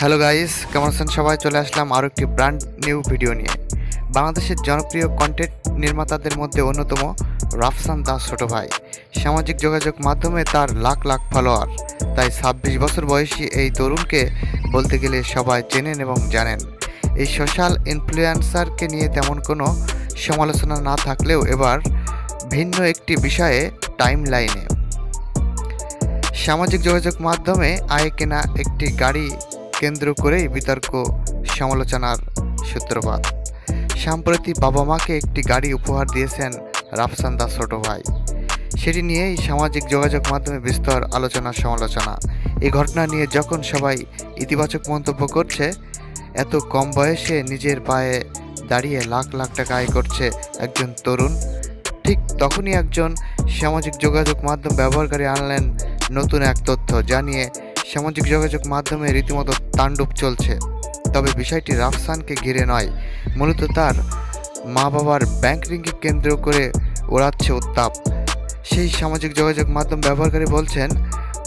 Hello guys কেমন আছেন সবাই? চলে আসলাম আরও একটি ব্র্যান্ড নিউ ভিডিও নিয়ে। বাংলাদেশের জনপ্রিয় কন্টেন্ট নির্মাতাদের মধ্যে অন্যতম রাফসান দাস ছোট ভাই। সামাজিক যোগাযোগ মাধ্যমে তার লাখ লাখ ফলোয়ার তাই ছাব্বিশ বছর বয়সী এই তরুণকে বলতে গেলে সবাই চেনেন এবং জানেন। এই সোশ্যাল ইনফ্লুয়েন্সারকে নিয়ে তেমন কোনো সমালোচনা না থাকলেও এবার ভিন্ন একটি বিষয়ে টাইম লাইনে সামাজিক যোগাযোগ মাধ্যমে আয় কেনা একটি গাড়ি কেন্দ্র করেই বিতর্ক, সমালোচনার সূত্রপাত। সম্প্রতি বাবা মাকে একটি গাড়ি উপহার দিয়েছেন রাফসান দাস ছোট ভাই। সেটি নিয়েই সামাজিক যোগাযোগ মাধ্যমে বিস্তর আলোচনা, সমালোচনা। এই ঘটনা নিয়ে যখন সবাই ইতিবাচক মন্তব্য করছে, এত কম বয়সে নিজের পায়ে দাঁড়িয়ে লাখ লাখ টাকা আয় করছে একজন তরুণ, ঠিক তখনই একজন সামাজিক যোগাযোগ মাধ্যম ব্যবহারকারী আনলেন নতুন এক তথ্য, যা নিয়ে সামাজিক যোগাযোগ মাধ্যমে রীতিমতো তাণ্ডব চলছে। তবে বিষয়টি রাফসানকে ঘিরে নয়। মূলত তার মা বাবার ব্যাংক কেন্দ্র করে ওড়াচ্ছে উত্তাপ। সেই সামাজিক যোগাযোগ মাধ্যম ব্যবহারকারী বলছেন,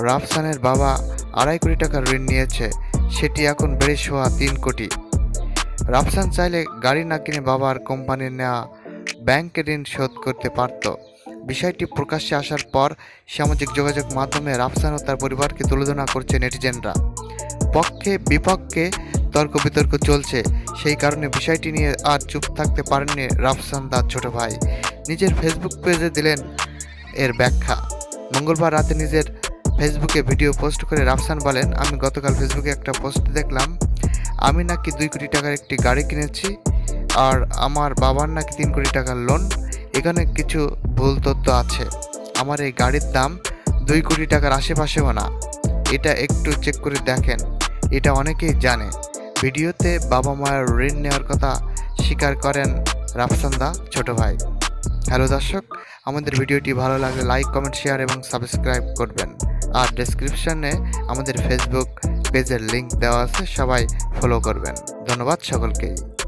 রাফসানের বাবা আড়াই কোটি টাকার ঋণ নিয়েছে। সেটি এখন বেড়ে শোয়া তিন কোটি। রাফসান চাইলে গাড়ি না কিনে বাবার কোম্পানির নেওয়া ব্যাংকের ঋণ শোধ করতে পারত। বিষয়টি প্রকাশ্যে আসার পর সামাজিক যোগাযোগ মাধ্যমে রাফসান ও তার পরিবারকে তুলনা করছে নেটিজেনরা। পক্ষে বিপক্ষে তর্ক বিতর্ক চলছে, সেই কারণে বিষয়টি নিয়ে আর চুপ থাকতে পারেননি রাফসান দাস ছোট ভাই। নিজের ফেসবুক পেজে দিলেন এর ব্যাখ্যা। মঙ্গলবার রাতে নিজের ফেসবুকে ভিডিও পোস্ট করে রাফসান বলেন, আমি গতকাল ফেসবুকে একটা পোস্ট দেখলাম। আমি নাকি দুই কোটি টাকার একটি গাড়ি কিনেছি আর আমার বাবার নাকি তিন কোটি টাকার লোন এখানে কিছু ভুল তথ্য আছে। আমার এই গাড়ির দাম দুই কোটি টাকার আশেপাশেও না। এটা একটু চেক করে দেখেন। এটা অনেকেই জানে। ভিডিওতে বাবা মায়ের ঋণ নেওয়ার কথা স্বীকার করেন রাফসান্দা ছোট ভাই। হ্যালো দর্শক, আমাদের ভিডিওটি ভালো লাগলে লাইক, কমেন্ট শেয়ার এবং সাবস্ক্রাইব করবেন। আর ডেসক্রিপশনে আমাদের ফেসবুক পেজের লিংক দেওয়া আছে, সবাই ফলো করবেন। ধন্যবাদ সকলকেই।